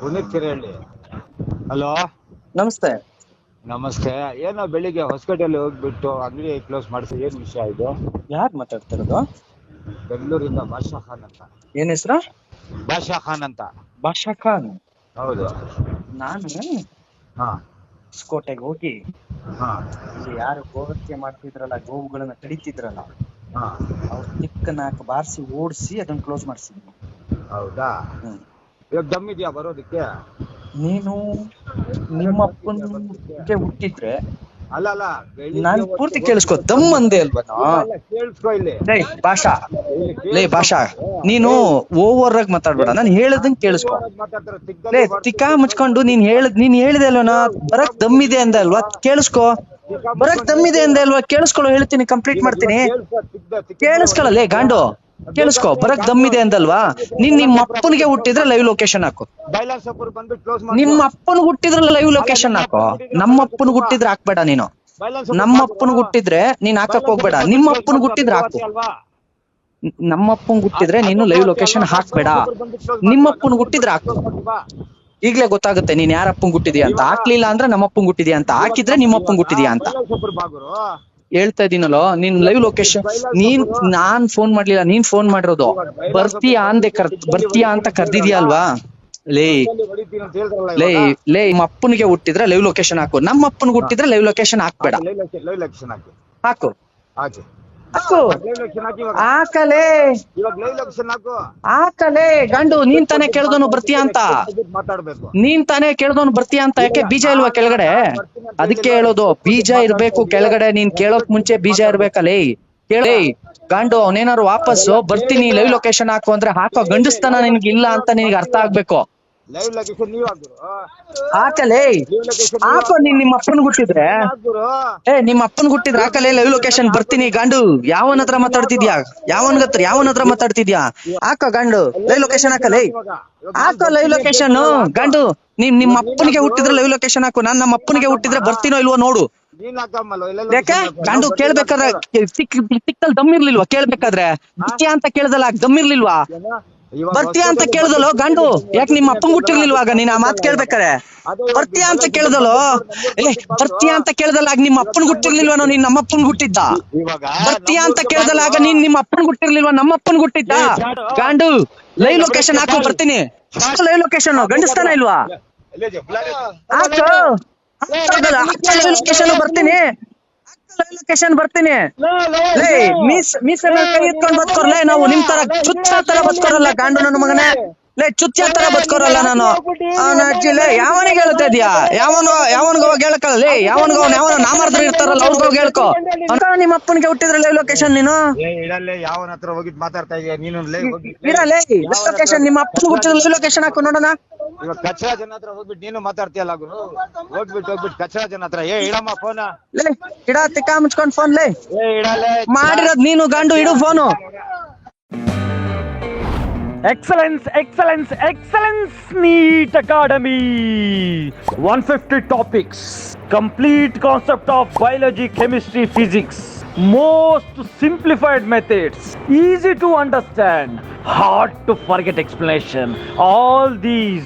Puneeth ಕಿರಳ್ಳಿ hello? ನಮಸ್ತೆ. ನಮಸ್ತೆ. ಏನೋ ಬೆಳಿಗ್ಗೆ ಹೊಸಪೇಟೆಯಲ್ಲಿ ಹೋಗ್ಬಿಟ್ಟು ಅಂಗಡಿ ಕ್ಲೋಸ್ ಮಾಡಿಸಿ ಏನ್ ವಿಷಯ ಇದು? ಯಾರು ಮಾತಾಡ್ತಿರೋದು? ಬೆಂಗಳೂರಿಂದ ಬಾಷಾ ಖಾನ್ ಅಂತ. ಏನ್ ಹೆಸರು? ಬಾಷಾ ಖಾನ್ ಅಂತ. ಬಾಷಾ ಖಾನ್. ಹೌದು. ನಾನು ಹಾ. ಹೊಸಕೋಟೆಗೆ ಹೋಗಿ ಹಾ. ಇಲ್ಲಿ ಯಾರು ಗೋಹತ್ಯೆ ಮಾಡ್ತಿದ್ರಲ್ಲ ಗೋವುಗಳನ್ನ ಕಡಿತಿದ್ರಲ್ಲ ಹಾ. ಅವ್ರ ಚಿಕ್ಕ ನಾಲ್ಕು ಬಾರಿಸಿ ಓಡಿಸಿ ಅದನ್ನ ಕ್ಲೋಸ್ ಮಾಡಿಸಿದ್ವಿ. ಹೌದಾ? ಹ್ಮ್. ಇವಾಗ ದಮ್ ಇದೆಯಾ ಬರೋದಕ್ಕೆ? ನೀನು ನಿಮ್ಮ ಅಪ್ಪನಿಗೆ ಹುಟ್ಟಿದ್ರೆ ಅಲ್ಲ ಅಲ್ಲ ನಾನ್ ಪೂರ್ತಿ ಕೇಳಿಸ್ಕೋ ದಮ್ ಅಂದೆ ಅಲ್ವಾ ಕೇಳಿಸ್ಕೊ ಇಲ್ಲಿ. ಲೇ ಭಾಷಾ. ಲೇ ಭಾಷಾ ನೀನು ಓವರ್ ಆಗಿ ಮಾತಾಡ್ಬೇಡ. ನಾನು ಹೇಳದನ್ ಕೇಳಿಸ್ಕೋ. ಲೇ. ತಿಕ್ಕಾ ಮುಚ್ಕೊಂಡು ನೀನ್ ಹೇಳದ್ ನೀನ್ ಹೇಳಿದೆ ಅಲ್ವಾ ಬರಕ್ ದಮ್ ಇದೆ ಅಂದೆ ಅಲ್ವಾ? ಕೇಳಿಸ್ಕೋ. ಬರಕ್ ದಮ್ ಇದೆ ಅಂದೆ ಅಲ್ವಾ? ಕೇಳಿಸ್ಕೊಳ್ಳೋ ಹೇಳ್ತೀನಿ ಕಂಪ್ಲೀಟ್ ಮಾಡ್ತೀನಿ. ಕೇಳಿಸ್ಕೊಳ್ಳ ಲೇ ತಿಕ್ಕ- ಗಾಂಡು. ಕೇಳಿಸ್ಕೊ, ಬರಕ್ ದಮ್ ಇದೆ ಅಂದಲ್ವಾ? ನೀನ್ ನಿಮ್ಮ ಅಪ್ಪನಿಗೆ ಹುಟ್ಟಿದ್ರೆ ಲೈವ್ ಲೊಕೇಶನ್ ಹಾಕು. ನಿಮ್ಮ ಅಪ್ಪನ ಹುಟ್ಟಿದ್ರೆ ಲೈವ್ ಲೊಕೇಶನ್ ಹಾಕು. ನಮ್ಮ ಅಪ್ಪನ ಹುಟ್ಟಿದ್ರೆ ಹಾಕ್ಬೇಡ ನೀನು. ನಮ್ಮ ಅಪ್ಪನ ಹುಟ್ಟಿದ್ರೆ ನೀನ್ ಹಾಕಕ್ ಹೋಗ್ಬೇಡ. ನಿಮ್ಮ ಅಪ್ಪನ ಹುಟ್ಟಿದ್ರೆ ಹಾಕು. ನಮ್ಮ ಅಪ್ಪನ್ ಹುಟ್ಟಿದ್ರೆ ನೀನು ಲೈವ್ ಲೊಕೇಶನ್ ಹಾಕ್ಬೇಡ. ನಿಮ್ಮ ಅಪ್ಪನ ಹುಟ್ಟಿದ್ರೆ ಹಾಕು. ಈಗ್ಲೇ ಗೊತ್ತಾಗುತ್ತೆ ನೀನ್ ಯಾರ ಅಪ್ಪನ್ ಹುಟ್ಟಿದ್ಯಾ ಅಂತ. ಹಾಕ್ಲಿಲ್ಲ ಅಂದ್ರೆ ನಮ್ಮ ಅಪ್ಪನ್ ಹುಟ್ಟಿದ್ಯಾ ಅಂತ. ಹಾಕಿದ್ರೆ ನಿಮ್ಮ ಅಪ್ಪನ್ ಹುಟ್ಟಿದ್ಯಾ ಅಂತ. ಹೇಳ್ತಾ ಇದೀನಲ್ಲೋ ನೀನ್ ಲೈವ್ ಲೊಕೇಶನ್ ನೀನ್ ನಾನ್ ಫೋನ್ ಮಾಡ್ಲಿಲ್ಲ ನೀನ್ ಫೋನ್ ಮಾಡಿರೋದು. ಬರ್ತೀಯಾ ಅಂದೆ ಕರ್ ಬರ್ತೀಯಾ ಅಂತ ಕರ್ದಿದ್ಯಾ ಅಲ್ವಾ? ಲೇ ಲೇ ಲೇ ನಿಮ್ಮ ಅಪ್ಪನಿಗೆ ಹುಟ್ಟಿದ್ರೆ ಲೈವ್ ಲೊಕೇಶನ್ ಹಾಕು. ನಮ್ಮ ಅಪ್ಪನಿಗೆ ಹುಟ್ಟಿದ್ರೆ ಲೈವ್ ಲೊಕೇಶನ್ ಹಾಕ್ಬೇಡ. ಲೊಕೇಶನ್ ಹಾಕಿ. ಹಾಕು. ಹಾಕಿ. ಹಾಕು ಲೈವ್ ಲೊಕೇಶನ್ ಹಾಕಿ ಇವಾಗ ಲೈವ್ ಲೊಕೇಶನ್ ಹಾಕು ಹಾಕಲೇ. ಗಂಡು, ನೀನ್ ತಾನೇ ಕೇಳ್ದವನು ಬರ್ತೀಯ ಅಂತ. ನೀನ್ ತಾನೇ ಕೇಳ್ದವನು ಬರ್ತೀಯ ಅಂತ. ಯಾಕೆ ಬೀಜ ಇಲ್ವಾ ಕೆಳಗಡೆ? ಅದಕ್ಕೆ ಹೇಳೋದು, ಬೀಜ ಇರ್ಬೇಕು ಕೆಳಗಡೆ. ನೀನ್ ಕೇಳೋಕ್ ಮುಂಚೆ ಬೀಜ ಇರ್ಬೇಕಲ್ಲೇ ಕೇಳಿ. ಗಂಡು ಅವನೇನಾರು ವಾಪಸ್ಸು ಬರ್ತೀನಿ ಲೈವ್ ಲೊಕೇಶನ್ ಹಾಕು ಅಂದ್ರೆ ಹಾಕೋ. ಗಂಡಸ್ತನ ನಿನ್ಗೆ ಇಲ್ಲ ಅಂತ ನಿನಗೆ ಅರ್ಥ ಆಗ್ಬೇಕು. ಲೈವ್ ಲೊಕೇಶನ್ ನೀವ್ ಹಾಕಲೇ ಹಾಕೋ ನೀನ್ ನಿಮ್ಮ ಅಪ್ಪನ ಹುಟ್ಟಿದ್ರೆ? ಹಾಕ್ರು ಏ ನಿಮ್ಮ ಅಪ್ಪನ ಗುಟ್ಟಿದ್ರೆ ಹಾಕಲೇ ಲೈವ್ ಲೊಕೇಶನ್ ಬರ್ತೀನಿ ಗಂಡು. ಯಾವನ ಹತ್ರ ಮಾತಾಡ್ತಿದ್ಯಾ? ಯಾವನ್ ಹತ್ರ ಯಾವನ ಹತ್ರ ಮಾತಾಡ್ತಿದ್ಯಾ? ಹಾಕ ಗಂಡು. ಲೈವ್ ಲೊಕೇಶನ್ ಹಾಕಲೇ ಹಾಕ ಲೈವ್ ಲೊಕೇಶನ್ ಗಂಡು. ನೀನ್ ನಿಮ್ಮ ಅಪ್ಪನಿಗೆ ಹುಟ್ಟಿದ್ರೆ ಲೈವ್ ಲೊಕೇಶನ್ ಹಾಕು. ನಾನ್ ನಮ್ಮ ಅಪ್ಪನಿಗೆ ಹುಟ್ಟಿದ್ರೆ ಬರ್ತೀನೋ ಇಲ್ವೋ ನೋಡು. ಯಾಕೆ. ಗಂಡು ಕೇಳ್ಬೇಕಾದ್ರೆ ಸಿಕ್ ಸಿಕ್ಕಲ್ ದಮ್ ಇರ್ಲಿಲ್ವಾ? ಕೇಳ್ಬೇಕಾದ್ರೆ? ಅಂತ ಕೇಳ್ದಲ್ಲ ದಮ್ ಇರ್ಲಿಲ್ವಾ? ಬರ್ತೀಯಾ ಅಂತ ಕೇಳ್ದಲ್ಲೋ ಗಂಡು ಯಾಕೆ ನಿಮ್ಮ ಅಪ್ಪನ್ ಹುಟ್ಟಿರ್ಲಿಲ್ವಾಗ ನೀನ್ ಆ ಮಾತ್ ಕೇಳ್ಬೇಕಾರೆ ಬರ್ತೀಯಾ ಅಂತ ಕೇಳ್ದಲ್ಲೋ ಏ ಬರ್ತೀಯಾ ಅಂತ ಕೇಳ್ದಲ್ಲ ಆಗ ನಿಮ್ಮ ಅಪ್ಪನ್ ಹುಟ್ಟಿರ್ಲಿಲ್ವನೋ ನೀನ್ ನಮ್ಮ ಅಪ್ಪನ್ ಹುಟ್ಟಿದ್ದ ಬರ್ತೀಯಾ ಅಂತ ಕೇಳ್ದಲ್ಲ ಆಗ ನೀನ್ ನಿಮ್ಮ ಅಪ್ಪನ್ ಹುಟ್ಟಿರ್ಲಿಲ್ವಾ ನಮ್ಮ ಅಪ್ಪನ್ ಹುಟ್ಟಿದ್ದ ಗಾಂಡು ಲೈವ್ ಲೊಕೇಶನ್ ಹಾಕು ಬರ್ತೀನಿ ಲೈವ್ ಲೊಕೇಶನ್ ಗಂಡಸ್ತಾನ ಇಲ್ವಾ ಲೊಕೇಶನ್ ಬರ್ತೀನಿ ಲೈವ್ ಲೊಕೇಶನ್ ಬರ್ತೀನಿ. ಲೇ ಮೀಸ್ ಮೀಸನ್ನ ಕೈ ಎತ್ಕೊಂಡ್ ಬದ್ಕೋರ್ಲೇ ನಾವು ನಿಮ್ ತರ ಚುಚ್ಚ ತರ ಬದ್ಕೋರಲ್ಲ ಗಾಂಡು ನನ್ನ ಮಗನೇ. ಲೇ. ಚುಚ್ಚ ತರ ಬದ್ಕೋರಲ್ಲ ನಾನು. ಅವನ ಅಜ್ಜಿ ಲೇ ಯಾವನಿಗೆ ಹೇಳ್ತಾ ಇದೀಯಾ ಯಾವನು ಯಾವನ್ಗ ಹೋಗಿ ಹೇಳ್ಕಲ್ಲ? ಲೇ ಯಾವನ್ಗ ಅವ್ನ ಯಾವನ ನಾಮರ್ದ್ರ ಇರ್ತಾರಲ್ಲ ಅವ್ರಿಗ ಹೋಗಿ ಹೇಳ್ಕೊ. ಅಂತ ನಿಮ್ಮ ಅಪ್ಪನ್ಗೆ ಹುಟ್ಟಿದ್ರೆ ಲೈವ್ ಲೊಕೇಶನ್ ನೀನು? ಇಡಲ್ಲೇ ಯಾವನ ಹತ್ರ ಹೋಗಿದ್ ಮಾತಾಡ್ತಾ ಇದೀಯ? ನೀನು ಲೇ ಹೋಗಿ ಲೈವ್ ಲೊಕೇಶನ್ ನಿಮ್ಮ ಅಪ್ಪನಿಗೆ ಹುಟ್ಟಿದ್ರೆ ಲೈವ್ ಲೊಕೇಶನ್ ಹಾಕು ನೋಡೋಣ. ಇವಾಗ ಕಚರಾ ಜನ ಹತ್ರ ಹೋಗ್ಬಿಟ್ಟು ನೀನು ಮಾತಾಡ್ತೀಯಲ್ಲ ಗುರು ಹೋಗ್ಬಿಟ್ಟು ಹೋಗ್ಬಿಟ್ಟು ಕಚರಾ ಜನ ಹತ್ರ ಏ ಇಡಮ್ಮ ಫೋನ ಲೇ ಇಡ ತಿಕ್ಕ ಮುಚ್ಕೊಂಡ್ ಫೋನ್ ಲೇ ಏ ಇಡಲ್ಲೇ ಮಾಡಿರೋದ್ ನೀನು ಗಂಡು ಇಡು phone Excellence, excellence, excellence, NEET Academy. 150 topics, complete concept of biology, chemistry, physics. Most simplified methods, easy to understand, hard to forget explanation. All these,